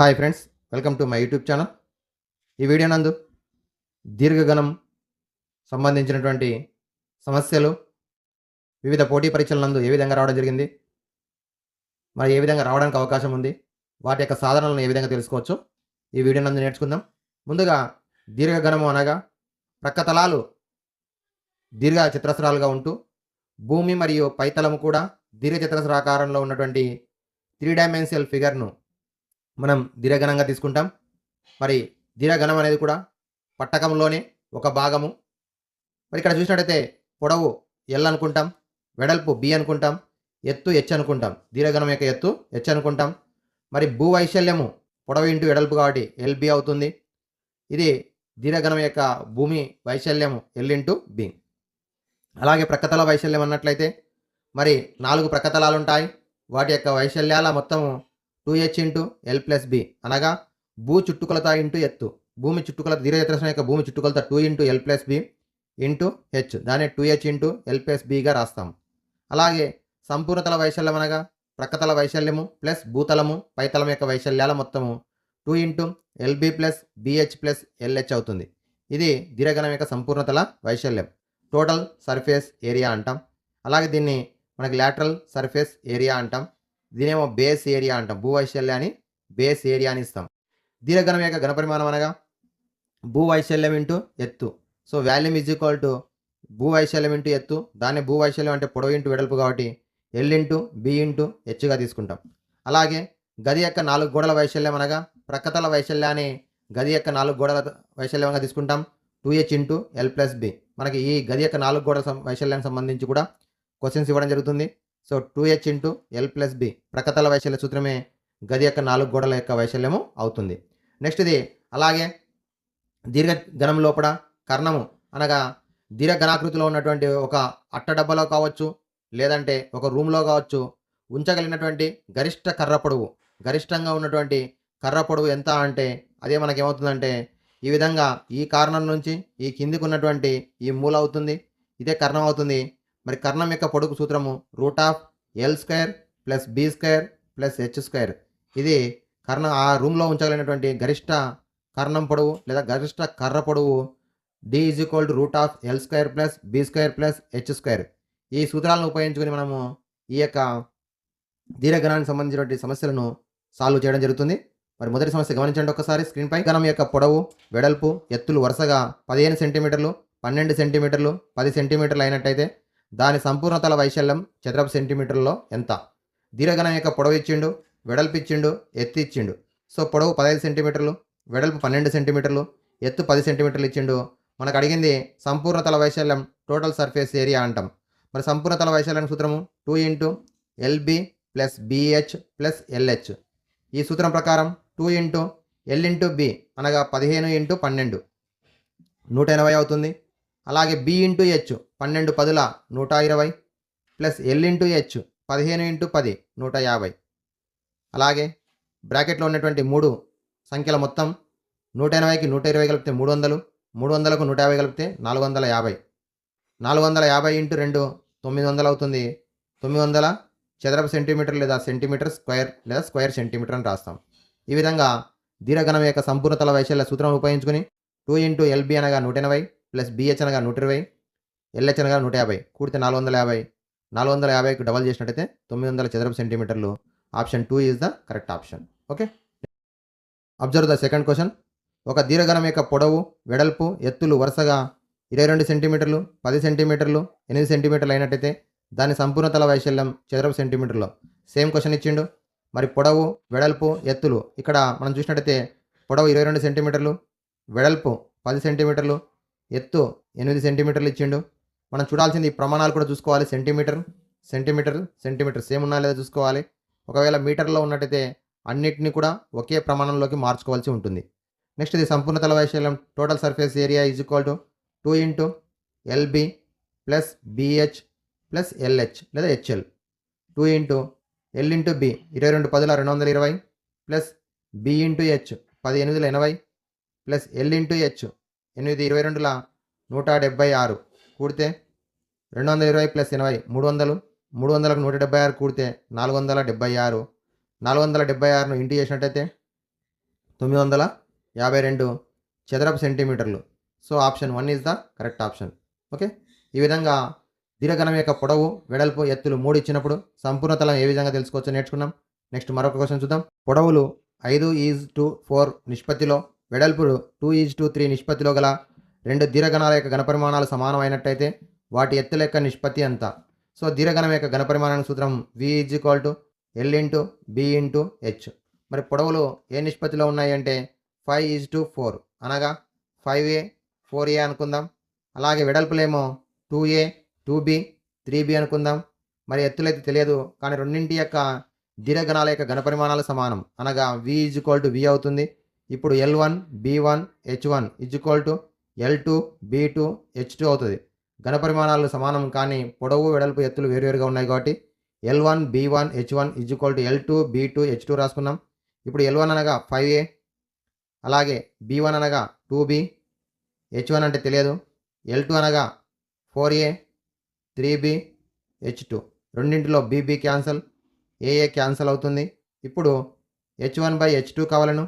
Hi friends welcome to my YouTube channel. ఈ video నందు దీర్ఘగణం సంబంధించినటువంటి సమస్యలు వివిధ పోటీ పరీక్షల నందు ఏ విధంగా రావడం జరిగింది మరి ఏ విధంగా రావడానికి అవకాశం ఉంది వాటి యొక్క సాధనలను ఏ విధంగా తెలుసుకోవచ్చు ఈ వీడియో నందు నేర్చుకుందాం. ముందుగా దీర్ఘగణము అనగా ప్రక్కతలాలు దీర్ఘ చిత్రస్రాలుగా ఉంటూ భూమి మరియు పైతలము కూడా దీర్ఘ చతురస్రాకారంలో ఉన్నటువంటి త్రీ డైమెన్షియల్ ఫిగర్ను మనం దీర్ఘగణంగా తీసుకుంటాం. మరి దీర్ఘగణం అనేది కూడా పట్టకంలోనే ఒక భాగము. మరి ఇక్కడ చూసినట్టయితే పొడవు ఎల్ అనుకుంటాం వెడల్పు బి అనుకుంటాం ఎత్తు హెచ్ అనుకుంటాం. దీర్ఘగణం యొక్క ఎత్తు హెచ్ అనుకుంటాం. మరి భూ వైశాల్యము పొడవు ఇంటూ వెడల్పు కాబట్టి ఎల్బి అవుతుంది. ఇది దీర్ఘగణం యొక్క భూమి వైశాల్యము ఎల్ ఇంటూ బి అలాగే ప్రక్కతల వైశాల్యం అన్నట్లయితే మరి నాలుగు ప్రక్కతలాలు ఉంటాయి వాటి యొక్క వైశాల్యాల మొత్తము two H into L plus B అనగా భూ చుట్టుకొలత ఇంటూ ఎత్తు. భూమి చుట్టుకొలత దీర్ఘచతురస్రం యొక్క భూమి చుట్టుకొలత two into L plus B into H దాన్ని two H into L plus బిగా రాస్తాం. అలాగే సంపూర్ణతల వైశాల్యం అనగా ప్రక్కతల వైశాల్యము ప్లస్ భూతలము పైతలం యొక్క వైశాల్యాల మొత్తము two into LB plus BH plus LH అవుతుంది. ఇది దీర్ఘనం యొక్క సంపూర్ణతల వైశాల్యం. టోటల్ సర్ఫేస్ ఏరియా అంటాం. అలాగే దీన్ని మనకి లాటరల్ సర్ఫేస్ ఏరియా అంటాం. దీనేమో బేస్ ఏరియా అంటాం. భూవైశాల్యాన్ని బేస్ ఏరియా అని ఇస్తాం. దీర్ఘనం యొక్క ఘనపరిమాణం అనగా భూవైశాల్యం ఇంటూ ఎత్తు. So volume is equal to భూ వైశాల్యం ఇంటూ ఎత్తు. దాన్ని భూ వైశాల్యం అంటే పొడవు ఇంటూ వెడల్పు కాబట్టి ఎల్ ఇంటూ బి ఇంటూ హెచ్గా తీసుకుంటాం. అలాగే గది యొక్క నాలుగు గోడల వైశాల్యం అనగా ప్రక్కతల వైశాల్యాన్ని గది యొక్క నాలుగు గోడల వైశాల్యంగా తీసుకుంటాం. Two H into L plus B మనకి ఈ గది యొక్క నాలుగు గోడల సం- వైశాల్యానికి సంబంధించి కూడా క్వశ్చన్స్ ఇవ్వడం జరుగుతుంది. So two H into L plus B ప్రకతల వైశాల్య సూత్రమే గది యొక్క నాలుగు గోడల యొక్క వైశాల్యము అవుతుంది. నెక్స్ట్ ఇది అలాగే దీర్ఘ గణం లోపల కర్ణము అనగా దీర్ఘ ఘనాకృతిలో ఉన్నటువంటి ఒక అట్ట డబ్బాలో కావచ్చు లేదంటే ఒక రూమ్లో కావచ్చు ఉంచగలిగినటువంటి గరిష్ట కర్ర పొడవు గరిష్టంగా ఉన్నటువంటి కర్ర పొడవు ఎంత అంటే అదే మనకేమవుతుందంటే ఈ విధంగా ఈ కారణం నుంచి ఈ కిందికి ఉన్నటువంటి ఈ మూల అవుతుంది ఇదే కర్ణం అవుతుంది మరి కర్ణం యొక్క పొడుగు సూత్రము root of L square plus B square plus H square. ఇది కర్ణం ఆ రూమ్లో ఉంచగలిగినటువంటి గరిష్ట కర్ణం పొడవు లేదా గరిష్ట కర్ర పొడవు D is equal to root of L square plus B square plus H square ఈ సూత్రాలను ఉపయోగించుకొని మనము ఈ యొక్క దీర్ఘగణానికి సంబంధించినటువంటి సమస్యలను సాల్వ్ చేయడం జరుగుతుంది. మరి మొదటి సమస్య గమనించండి ఒకసారి స్క్రీన్పై గణం యొక్క పొడవు వెడల్పు ఎత్తులు వరుసగా పదిహేను సెంటీమీటర్లు పన్నెండు సెంటీమీటర్లు పది సెంటీమీటర్లు అయినట్టయితే దాని సంపూర్ణతల వైశాల్యం చదరపు సెంటీమీటర్లో ఎంత? దీర్ఘగణం యొక్క పొడవు ఇచ్చిండు వెడల్పు ఇచ్చిండు ఎత్తు ఇచ్చిండు. సో పొడవు పదహైదు సెంటీమీటర్లు వెడల్పు పన్నెండు సెంటీమీటర్లు ఎత్తు పది సెంటీమీటర్లు ఇచ్చిండు. మనకు అడిగింది సంపూర్ణతల వైశాల్యం టోటల్ సర్ఫేస్ ఏరియా అంటాం. మరి సంపూర్ణతల వైశాల్యం సూత్రము two into LB plus BH plus LH ఈ సూత్రం ప్రకారం two into L into B అనగా పదిహేను ఇంటూ పన్నెండు. నూట ఎనభై అవుతుంది. అలాగే బి ఇంటూ హెచ్ పన్నెండు పదుల నూట ఇరవై ప్లస్ ఎల్ ఇంటూ హెచ్ పదిహేను ఇంటూ పది నూట యాభై. అలాగే బ్రాకెట్లో ఉన్నటువంటి మూడు సంఖ్యల మొత్తం నూట ఎనభైకి నూట ఇరవై కలిపితే మూడు వందలు మూడు వందలకు నూట యాభై కలిపితే నాలుగు వందల యాభై. నాలుగు వందల యాభై ఇంటూ రెండు తొమ్మిది వందలు అవుతుంది. తొమ్మిది వందల చదరపు సెంటీమీటర్ లేదా సెంటీమీటర్ స్క్వేర్ లేదా స్క్వేర్ సెంటీమీటర్ అని రాస్తాం. ఈ విధంగా దీర్ఘగణం యొక్క సంపూర్ణతల వైశాల్య సూత్రం ఉపయోగించుకుని టూ ఇంటూ ఎల్బి అనగా నూట ఎనభై ప్లస్ బిహెచ్ అనగా నూట ఇరవై ఎల్హెచ్ అనగా నూట యాభై కూడితే నాలుగు వందల యాభై. నాలుగు వందల యాభైకి డబల్ చేసినట్టయితే తొమ్మిది వందల చదరపు సెంటీమీటర్లు. Option two is the correct option. Okay? Observe the second question. ఒక దీర్ఘనం యొక్క పొడవు వెడల్పు ఎత్తులు వరుసగా ఇరవై రెండు సెంటీమీటర్లు పది సెంటీమీటర్లు ఎనిమిది సెంటీమీటర్లు అయినట్టయితే దాని సంపూర్ణతల వైశాల్యం చదరపు సెంటీమీటర్లో. సేమ్ క్వశ్చన్ ఇచ్చిండు. మరి పొడవు వెడల్పు ఎత్తులు. ఇక్కడ మనం చూసినట్టయితే పొడవు ఇరవై రెండు సెంటీమీటర్లు వెడల్పు పది సెంటీమీటర్లు ఎత్తు ఎనిమిది సెంటీమీటర్లు ఇచ్చిండు. మనం చూడాల్సింది ఈ ప్రమాణాలు కూడా చూసుకోవాలి. సెంటీమీటర్ సెంటీమీటర్ సెంటీమీటర్ సేమ్ ఉన్నా లేదా చూసుకోవాలి. ఒకవేళ మీటర్లో ఉన్నట్టయితే అన్నిటిని కూడా ఒకే ప్రమాణంలోకి మార్చుకోవాల్సి ఉంటుంది. నెక్స్ట్ ఇది సంపూర్ణ తల వైశాల్యం total surface area is equal to two into LB plus BH plus LH లేదా HL two into L into B ఇరవై రెండు పదుల రెండు వందల ఇరవై ప్లస్ బి ఇంటూ హెచ్ పది ఎనిమిదిల ఎనభై ప్లస్ ఎల్ ఇంటూ హెచ్ ఎనిమిది ఇరవై రెండుల నూట డెబ్బై ఆరు కూడితే రెండు వందల ఇరవై ప్లస్ ఎనభై మూడు వందలు మూడు వందలకు నూట డెబ్బై ఆరు కూడితే నాలుగు వందల డెబ్బై ఆరు. నాలుగు వందల డెబ్బై ఆరును ఇంటి చేసినట్టయితే తొమ్మిది వందల యాభై రెండు చదరపు సెంటీమీటర్లు. So option one is the correct option. Okay? ఈ విధంగా దీర్ఘనం యొక్క పొడవు వెడల్పు ఎత్తులు మూడు ఇచ్చినప్పుడు సంపూర్ణ తలం ఏ విధంగా తెలుసుకోవచ్చో నేర్చుకున్నాం. నెక్స్ట్ మరొక క్వశ్చన్ చూద్దాం. పొడవులు ఐదు ఈజ్ టు ఫోర్ నిష్పత్తిలో వెడల్పులు టూ ఈజ్ టూ త్రీ నిష్పత్తిలో గల రెండు దీర్ఘగణాల యొక్క ఘనపరిమాణాలు సమానమైనట్టయితే వాటి ఎత్తుల యొక్క నిష్పత్తి ఎంత? సో దీర్ఘగణం యొక్క ఘనపరిమాణానికి సూత్రం V is equal to L into B into H మరి పొడవులు ఏ నిష్పత్తిలో ఉన్నాయి అంటే ఫైవ్ ఈజ్ టు ఫోర్ అనగా ఫైవ్ ఏ ఫోర్ ఏ అనుకుందాం. అలాగే వెడల్పులేమో two A two B three B అనుకుందాం. మరి ఎత్తులైతే తెలియదు కానీ రెండింటి యొక్క దీర్ఘగణాల యొక్క ఘనపరిమాణాలు సమానం. అనగా V is equal to V అవుతుంది. ఇప్పుడు L one B one H one is equal to L two B two H two అవుతుంది. ఘనపరిమాణాలు సమానం కానీ పొడవు వెడల్పు ఎత్తులు వేరువేరుగా ఉన్నాయి కాబట్టి L one B one H one is equal to L two B two H two రాసుకున్నాం. ఇప్పుడు ఎల్ వన్ అనగా ఫైవ్ ఏ అలాగే బి వన్ అనగా టూ బి హెచ్ వన్ అంటే తెలియదు. ఎల్ టూ అనగా four A three B H two రెండింటిలో BB cancel AA cancel అవుతుంది. ఇప్పుడు H one by H two కావాలను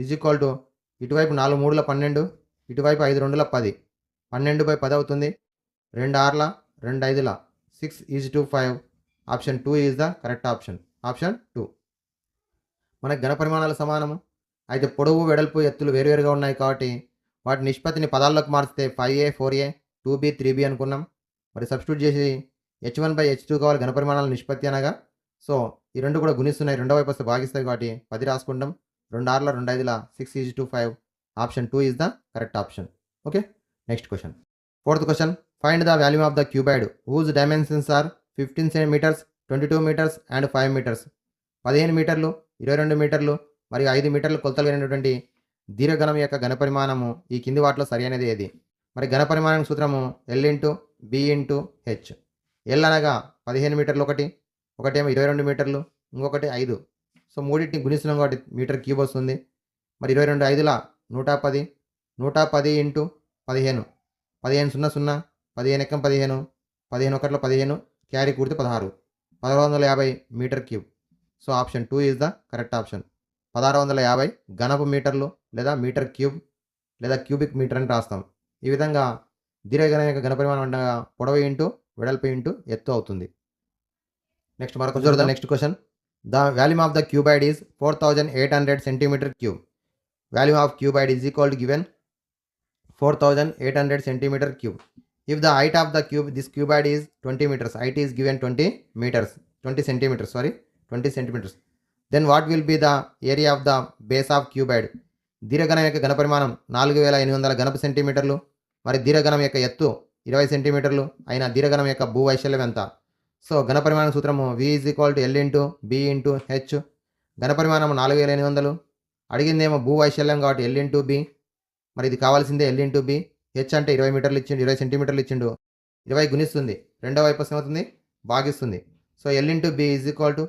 is equal to ఇటువైపు నాలుగు మూడుల పన్నెండు ఇటువైపు ఐదు రెండుల పది. పన్నెండు బై పది అవుతుంది. రెండు ఆర్ల రెండు ఐదుల. Six is to five option two is the correct option option two మనకు ఘనపరిమాణాలు సమానము. అయితే పొడవు వెడల్పు ఎత్తులు వేరువేరుగా ఉన్నాయి కాబట్టి వాటి నిష్పత్తిని పదాల్లోకి మార్చితే five A four A two B three B అనుకున్నాం. మరి సబ్స్టిట్యూట్ చేసి H one by H two కావాలి ఘనపరిమాణాల నిష్పత్తి అనగా. సో ఈ రెండు కూడా గుణిస్తున్నాయి. రెండో వైపు వస్తే భాగిస్తాయి కాబట్టి పది రాసుకుంటాం. రెండు ఆరుల రెండు ఐదుల six is to five option two is the correct option okay next question fourth question find the volume of the cuboid whose dimensions are fifteen metres twenty two metres and five metres పదిహేను మీటర్లు ఇరవై రెండు మీటర్లు మరియు ఐదు మీటర్లు కొలతలు కలిగినటువంటి దీర్ఘఘనం యొక్క ఘనపరిమాణము ఈ కింది వాటిలో సరైనది ఏది? మరి ఘనపరిమాణం సూత్రము L into B into H L అనగా పదిహేను మీటర్లు ఒకటి ఒకటేమో ఇరవై రెండు మీటర్లు ఇంకొకటి ఐదు. సో మూడింటిని గుణిస్తున్నాం కాబట్టి మీటర్ క్యూబ్ వస్తుంది. మరి ఇరవై రెండు ఐదుల నూట పది నూట పది ఇంటూ పదిహేను. పదిహేను సున్నా సున్నా పదిహేను ఎక్కం పదిహేను పదిహేను ఒకటిలో పదిహేను క్యారీ కూడితే పదహారు. పదహారు వందల యాభై metre cube. So option two is the correct option. పదహారు వందల యాభై ఘనపు మీటర్లు లేదా మీటర్ క్యూబ్ లేదా క్యూబిక్ మీటర్ అని రాస్తాం. ఈ విధంగా దీర్ఘఘన యొక్క ఘనపరిమాణం ఉండగా పొడవు ఇంటూ వెడల్పు ఇంటూ ఎత్తు అవుతుంది. నెక్స్ట్ మరొక చూద్దాం. Next question. The volume of the cuboid is four thousand eight hundred centimetre cube volume of cuboid is equal given four thousand eight hundred centimetre cube if the height of the cube this cuboid is twenty metres height is given twenty metres twenty centimetres sorry twenty centimetres then what will be the area of the base of cuboid దీర్ఘగణం యొక్క ఘనపరిమాణం నాలుగు వేల ఎనిమిది వందల గణప సెంటీమీటర్లు. మరి దీర్ఘగణం యొక్క ఎత్తు ఇరవై సెంటీమీటర్లు. అయిన దీర్ఘగణం యొక్క భూవైశల్యం ఎంత? సో ఘనపరిమాణ సూత్రము V is equal to L into B into H ఘనపరిమాణం నాలుగు వేల ఎనిమిది వందలు. అడిగిందేమో భూ వైశాల్యం కాబట్టి ఎల్ ఇంటూ బి మరి ఇది కావాల్సిందే ఎల్ ఇంటూ బి హెచ్ అంటే ఇరవై మీటర్లు ఇచ్చిండు ఇరవై సెంటీమీటర్లు ఇచ్చిండు. ఇరవై గుణిస్తుంది. రెండో వైపు ఏమవుతుంది? భాగిస్తుంది. So L into B is equal to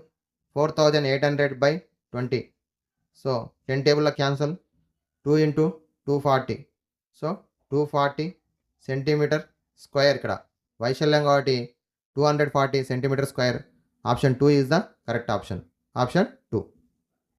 four thousand eight hundred by twenty so ten టేబుల్లో cancel. Two into two forty so two forty centimetre square ఇక్కడ. వైశాల్యం కాబట్టి 240 centimeter square. Option 2 is the correct option. Option 2.